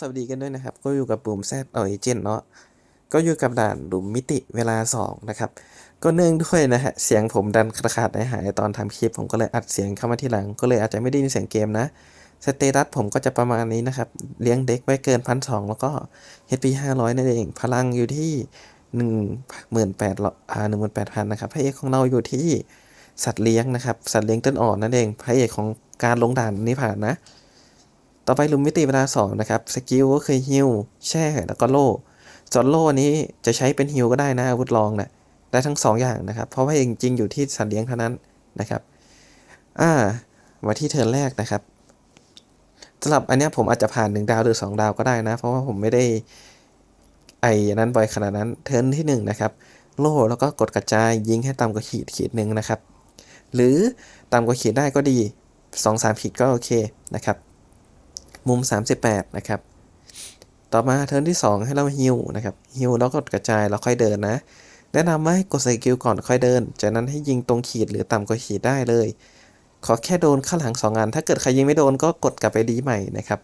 สวัสดีกันด้วยนะครับ ก็อยู่กับปุ่มแซดออริจินเนาะก็อยู่กับด่านหลุมมิติเวลา 2 นะครับ ก็เนื่องด้วยนะฮะเสียงผมดันขาดขาดหายตอนทำคลิป ผมก็เลยอัดเสียงเข้ามาที่หลัง ก็เลยอาจจะไม่ได้ยินเสียงเกมนะสเตตัสผมก็จะประมาณนี้นะครับ เลี้ยงเด็กไว้เกินพันสองแล้วก็ HP 500 นั่นเอง พลังอยู่ที่1 8 0 0 0อ่า18,000นะครับพระเอกของเราอยู่ที่สัตว์เลี้ยงนะครับ สัตว์เลี้ยงต้นอ่อนนั่นเองพระเอกของการลงด่านนี้ผ่านนะ ต่อไปหลุมมิติเวลา2นะครับสกิลก็คือฮิลแช่แล้วก็โล่ส่วนโล่นี้จะใช้เป็นฮิลก็ได้นะอาวุธรองนะได้ทั้ง 2 อย่างนะครับ เพราะว่าจริงๆอยู่ที่สัตว์เลี้ยงเท่านั้นนะครับอ่ามาที่เทิร์นแรกนะครับสำหรับอันนี้ผมอาจจะผ่าน 1 ดาวหรือ 2 ดาวก็ได้นะ เพราะว่าผมไม่ได้ไอ้นั้นบ่อยขนาดนั้นเทิร์นที่1นะครับโล่แล้วก็กดกระจายยิงให้ต่ำกว่าขีดขีดหนึ่งนะครับ หรือต่ำกว่าขีดได้ก็ดี 2-3 ขีดก็โอเคนะครับ มุม 38 นะครับ ต่อมาเทิร์นที่ 2 ให้เราฮิวนะครับฮิวแล้วกดกระจายแล้วค่อยเดินนะ แนะนำว่าให้กดสกิลก่อนค่อยเดิน จากนั้นให้ยิงตรงขีดหรือต่ำกว่าขีดได้เลย ขอแค่โดนข้างหลัง2อันถ้าเกิดใครยิงไม่โดนก็กดกลับไปดีใหม่นะครับ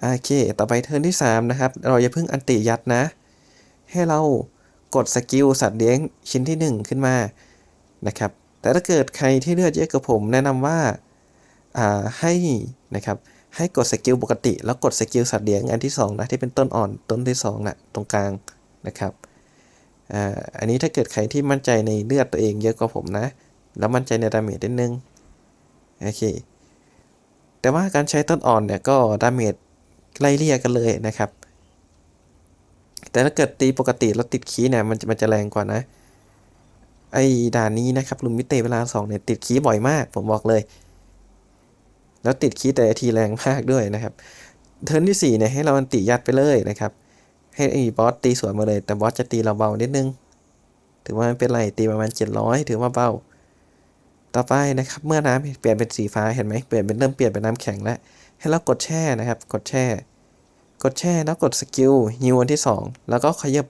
โอเค ต่อไปเทิร์นที่ 3 นะครับ เราอย่าเพิ่งอันติยัดนะ ให้เรากดสกิลสัตว์เลี้ยงชิ้นที่ 1 ขึ้นมา นะครับ แต่ถ้าเกิดใครที่เลือดเยอะกว่าผมแนะนำว่า ให้นะครับ ให้กดสกิลปกติ แล้วกดสกิลสัตว์เลี้ยงอันที่2นะที่เป็นต้นอ่อนต้นที่2นะตรงกลางนะครับอันนี้ถ้าเกิดใครที่มั่นใจในเลือดตัวเองเยอะกว่าผมนะ แล้วมั่นใจในดาเมจนิดนึงโอเคแต่ว่าการใช้ต้นอ่อนเนี่ยก็ดาเมจไล่เลี่ยกันเลยนะครับ แต่ถ้าเกิดตีปกติแล้วติดคีเนี่ยมันจะมันจะแรงกว่านะ ไอ้ด่านนี้นะครับลุมมิเตเวลา2เนี่ยติดคีบ่อยมาก ผมบอกเลย แล้วติดคีย์แต่ทีแรงมากด้วยนะครับ เทิร์นที่4เนี่ยให้เราอันติยัดไปเลยนะครับ ให้ไอ้บอสตีสวนมาเลย แต่บอสจะตีเราเบานิดนึง ถือว่าไม่เป็นไรตีประมาณ 700 ถือว่าเบา ต่อไปนะครับ เมื่อน้ำเปลี่ยนเป็นสีฟ้าเห็นไหมเปลี่ยนเป็นเริ่มเปลี่ยนเป็นน้ำแข็งแล้ว ให้เรากดแช่นะครับ กดแช่ กดแช่แล้วกดสกิลฮิวอันที่ 2 แล้วก็ขยับ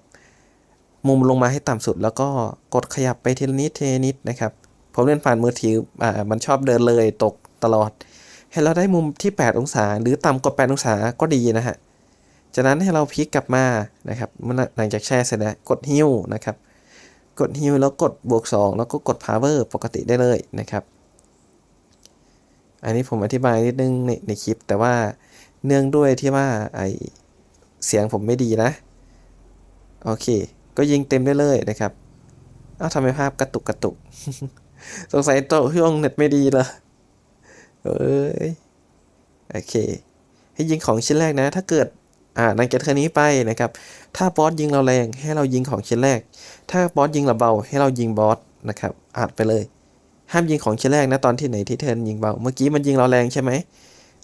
มุมลงมาให้ต่ำสุด แล้วก็กดขยับไปทีละนิดทีละนิดนะครับผมเล่นผ่านมือถืออ่ามันชอบเดินเลยตกตลอด ให้เราได้มุมที่ 8 องศา หรือต่ำกว่า 8 องศาก็ดีนะฮะ จากนั้นให้เราพลิกกลับมานะครับหลังจากแช่เสร็จแล้วกดฮิวนะครับ กดฮิวแล้วกดบวก 2 แล้วก็กด power ปกติได้เลยนะครับ อันนี้ผมอธิบายนิดนึงในในคลิป แต่ว่าเนื่องด้วยที่ว่าไอเสียงผมไม่ดีนะ โอเค ก็ยิงเต็มได้เลยนะครับ เอ้าทำไมภาพกระตุกกระตุก สงสัยโต๊ะเครื่องเน็ตไม่ดีเหรอ เอ้ย โอเค ให้ยิงของชิ้นแรกนะ ถ้าเกิด อ่าหลังจากเทอร์นนี้ไปนะครับ ถ้าบอสยิงเราแรง ให้เรายิงของชิ้นแรก ถ้าบอสยิงเราเบา ให้เรายิงบอสนะครับอัดไปเลย ห้ามยิงของชิ้นแรกนะตอนที่ไหนที่เทิร์นยิงเบา เมื่อกี้มันยิงเราแรงใช่ไหม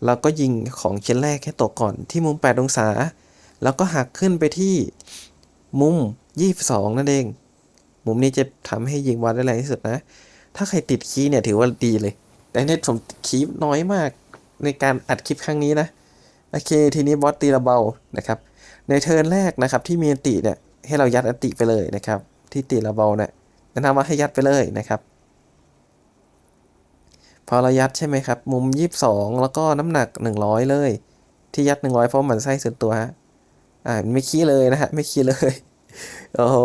เราก็ยิงของชิ้นแรกให้ตกก่อนที่มุม 8 องศา แล้วก็หักขึ้นไปที่มุม 22 นั่นเอง มุมนี้จะทำให้ยิงบอสได้แรงที่สุดนะ ถ้าใครติดคีย์เนี่ยถือว่าดีเลย แต่เน็ตผมติดคีย์น้อยมากในการอัดคลิปครั้งนี้นะ โอเค ทีนี้บอสตีราเบานะครับ ในเทิร์นแรกนะครับที่มีอันติเนี่ยให้เรายัดอันติไปเลยนะครับ ที่ตีราเบาเนี่ยแนะนำว่าให้ยัดไปเลยนะครับ พอเรายัดใช่ไหมครับ มุม 22 แล้วก็น้ำหนัก 100 เลย ที่ยัด 100 เพราะมันไส้ส่วนตัวฮะอ่าไม่ขี้เลยนะฮะไม่ขี้เลยโอ้โห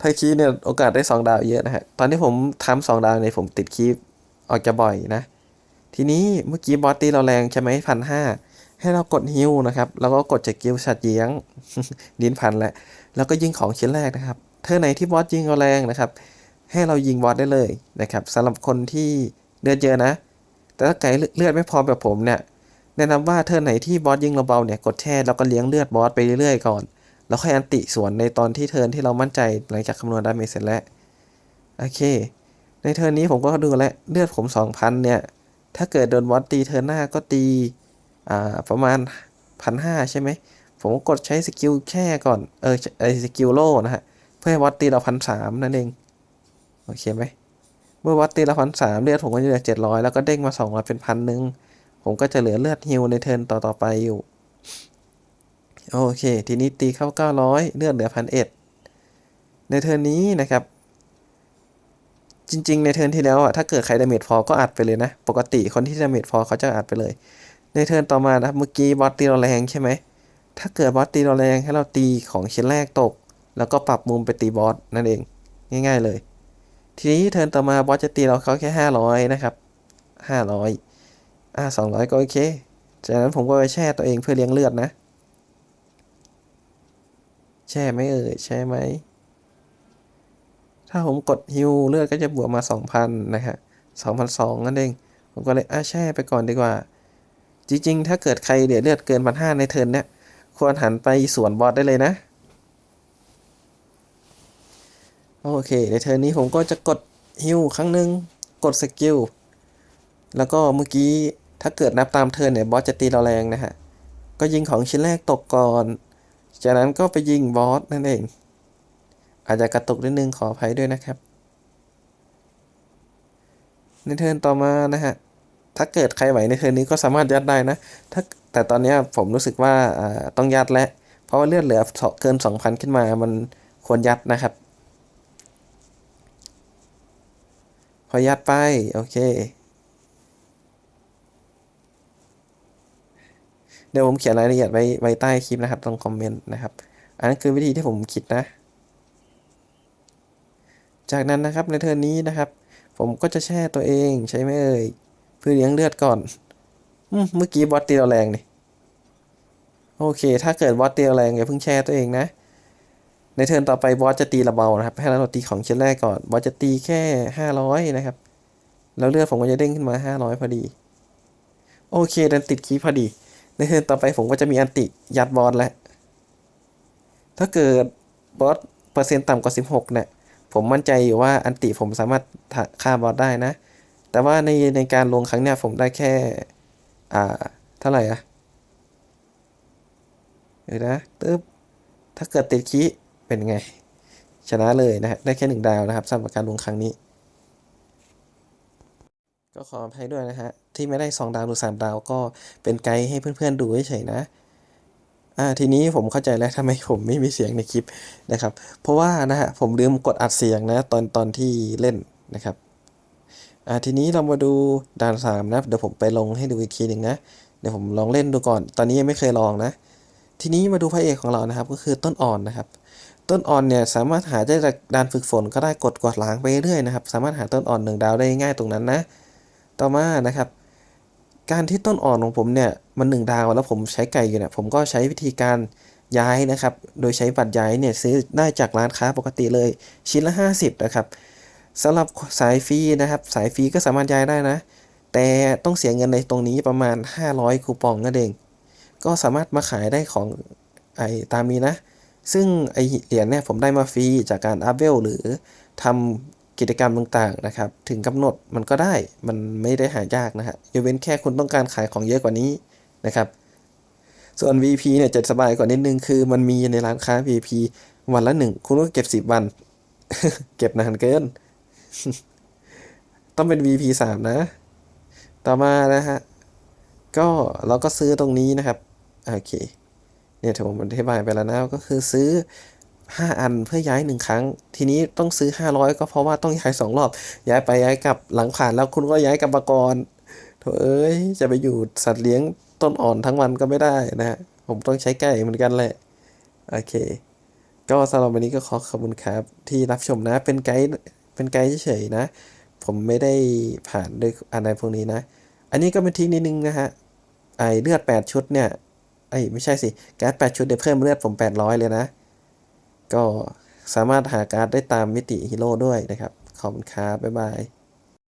ถ้าขีเนี่ยโอกาสได้ 2 ดาวเยอะนะฮะ ตอนที่ผมทำสองดาวเนี่ยผมติดคี ออกจะบ่อยนะ ทีนี้เมื่อกี้บอสตีเราแรงใช่ไหมพันห้าให้เรากดฮิวนะครับแล้วก็กดจากกิลชัดเยี้ยงดินพันแหละแล้วก็ยิงของชิ้นแรกนะครับเธอไหนที่บอสยิงเราแรงนะครับ ให้เรายิงบอสได้เลยนะครับสำหรับคนที่เลือดเยอะนะ แต่ถ้าไก่เลือดไม่พอแบบผมเนี่ยแนะนำว่าเธอไหนที่บอสยิงเราเบาเนี่ยกดแช่แล้วก็เลี้ยงเลือดบอสไปเรื่อยๆก่อน แล้วค่อยอันติสวนในตอนที่เทิร์นที่เรามั่นใจหลังจากคำนวณดาเมจเสร็จแล้วโอเค ในเทิร์นนี้ผมก็ดูแล้วเลือดผม 2,000 เนี่ย ถ้าเกิดโดนบอสตีเทิร์นหน้าก็ตีอ่าประมาณพันห้าใช่ไหม ผมก็กดใช้สกิลแช่ก่อน เออไอสกิลโล่นะฮะ เพื่อให้บอสตีเราพันสามนั่นเอง โอเคไหม เมื่อบอสตีเราพันสามเลือดผมก็จะเหลือเจ็ดร้อยแล้วก็เด้งมาสองร้อยเป็นพันหนึ่งผมก็จะเหลือเลือดฮิวในเทิร์นต่อๆไปอยู่โอเค ทีนี้ตีเข้าเก้าร้อยเลือดเหลือพันเอ็ดในเทิร์นนี้นะครับ จริง ๆ ในเทิร์นที่แล้วอะถ้าเกิดใครดาเมจพอก็อัดไปเลยนะ ปกติคนที่ดาเมจพอเขาจะอัดไปเลย ในเทิร์นต่อมานะเมื่อกี้บอสตีเราแรงใช่ไหมถ้าเกิดบอสตีเราแรงให้เราตีของชิ้นแรกตก แล้วก็ปรับมุมไปตีบอสนั่นเองง่าย ๆเลย ทีนี้เทิร์นต่อมาบอสจะตีเราเขาแค่ห้าร้อยนะครับห้าร้อยอ่าสองร้อยก็โอเคจากนั้นผมก็ไปแช่ตัวเองเพื่อเลี้ยงเลือดนะ แช่ไหมเอ่ยแช่ไหม ถ้าผมกดฮิวเลือดก็จะบวกมา 2,000 นะฮะ2,200นั่นเอง ผมก็เลยอะแช่ไปก่อนดีกว่า จริง ๆ ถ้าเกิดใครเหลือเลือดเกินพันห้าในเทิร์นเนี้ยควรหันไปสวนบอสได้เลยนะ โอเค ในเทิร์นนี้ผมก็จะกดฮิวครั้งหนึ่งกดสกิลแล้วก็เมื่อกี้ถ้าเกิดนับตามเทิร์นเนี่ยบอสจะตีเราแรงนะฮะ ก็ยิงของชิ้นแรกตกก่อน จากนั้นก็ไปยิงบอสนั่นเอง อาจจะกระตุกนิดนึงขออภัยด้วยนะครับ ในเทิร์นต่อมานะฮะ ถ้าเกิดใครไหวในเทิร์นนี้ก็สามารถยัดได้นะ ถ้าแต่ตอนนี้ผมรู้สึกว่าอ่าต้องยัดแล้ว เพราะว่าเลือดเหลือเกิน 2,000 ขึ้นมา มันควรยัดนะครับ พอยัดไป โอเคเดี๋ยวผมเขียนรายละเอียดไว้ไว้ใต้คลิปนะครับตรงคอมเมนต์นะครับ อันนั้นคือวิธีที่ผมคิดนะ จากนั้นนะครับในเทิร์นนี้นะครับ ผมก็จะแช่ตัวเองใช่ไหมเอ่ยเพื่อเลี้ยงเลือดก่อนเมื่อกี้บอสตีเราแรงนี่โอเค ถ้าเกิดบอสตีเราแรงอย่าเพิ่งแช่ตัวเองนะ ในเทิร์นต่อไปบอสจะตีเราเบานะครับให้เราตีของชิ้นแรกก่อนบอสจะตีแค่ห้าร้อยนะครับ แล้วเลือดผมก็จะเด้งขึ้นมาห้าร้อยพอดี โอเคดันติดคีพอดี ในเทิร์นต่อไปผมก็จะมีอันติยัดบอสแล้วถ้าเกิดบอสเปอร์เซ็นต์ต่ำกว่าสิบหกเนี่ย ผมมั่นใจอยู่ว่าอันติผมสามารถฆ่าบอสได้นะ แต่ว่าในในการลงครั้งเนี้ยผมได้แค่ อ่า เท่าไหร่อะเดี๋ยวนะตึ๊บถ้าเกิดติดคีเป็นไง ชนะเลยนะฮะได้แค่หนึ่งดาวนะครับสำหรับการลงครั้งนี้ ก็ขออภัยด้วยนะฮะที่ไม่ได้สองดาวหรือสามดาวก็เป็นไกด์ให้เพื่อนๆดูเฉยๆนะ อ่าทีนี้ผมเข้าใจแล้วทำไมผมไม่มีเสียงในคลิปนะครับ เพราะว่านะฮะผมลืมกดอัดเสียงนะตอนตอนที่เล่นนะครับอ่าทีนี้เรามาดูด่านสามนะเดี๋ยวผมไปลงให้ดูอีกทีหนึ่งนะเดี๋ยวผมลองเล่นดูก่อน ตอนนี้ยังไม่เคยลองนะ ทีนี้มาดูพระเอกของเรานะครับ ก็คือต้นอ่อนนะครับ ต้นอ่อนเนี่ยสามารถหาได้จากด่านฝึกฝนก็ได้กดกวาดล้างไปเรื่อยนะครับ สามารถหาต้นอ่อนหนึ่งดาวได้ง่ายตรงนั้นนะ ต่อมานะครับ การที่ต้นอ่อนของผมเนี่ยมันหนึ่งดาวแล้วผมใช้ไก่อยู่เนี่ยผมก็ใช้วิธีการย้ายนะครับ โดยใช้บัตรย้ายเนี่ยซื้อได้จากร้านค้าปกติเลยชิ้นละ 50 นะครับสำหรับสายฟรีนะครับ สายฟรีก็สามารถย้ายได้นะ แต่ต้องเสียเงินในตรงนี้ประมาณ 500 คูปองนั่นเอง ก็สามารถมาขายได้ของไอ้ตามนี้นะ ซึ่งไอเหรียญเนี่ยผมได้มาฟรีจากการอัพเวลหรือทำ กิจกรรมต่างๆนะครับ ถึงกำหนดมันก็ได้มันไม่ได้หายากนะฮะยกเว้นแค่คุณต้องการขายของเยอะกว่านี้นะครับ ส่วน VP เนี่ยจะสบายกว่านิดนึงคือ มันมีในร้านค้า VP วันละหนึ่งคุณก็เก็บ 10 วัน เก็บนานเกิน ต้องเป็น VP 3 นะ ต่อมานะฮะก็เราก็ซื้อตรงนี้นะครับ โอเค เนี่ยผมอธิบายไปแล้วนะก็คือซื้อ 5 อันเพื่อย้ายหนึ่งครั้ง ทีนี้ต้องซื้อ 500 ก็เพราะว่าต้องย้าย 2 รอบ ย้ายไปย้ายกลับหลังผ่านแล้วคุณก็ย้ายกลับมาก่อนโถเอ้ยจะไปอยู่สัตว์เลี้ยงต้นอ่อนทั้งวันก็ไม่ได้นะฮะผมต้องใช้ไก่เหมือนกันแหละ โอเค ก็สำหรับวันนี้ก็ขอขอบคุณครับ ที่รับชมนะเป็นไกด์เป็นไกด์เฉยๆนะ ผมไม่ได้ผ่านด้วยอะไรพวกนี้นะ อันนี้ก็เป็นทิ้งนิดนึงนะฮะไอเลือด 8 ชุดเนี่ยไอไม่ใช่สิการ์ด8ชุดเดี๋ยวเพิ่มเลือดผม 800 เลยนะ ก็สามารถหาการ์ดได้ตามมิติฮีโร่ด้วยนะครับ ขอบคุณครับบ๊ายบาย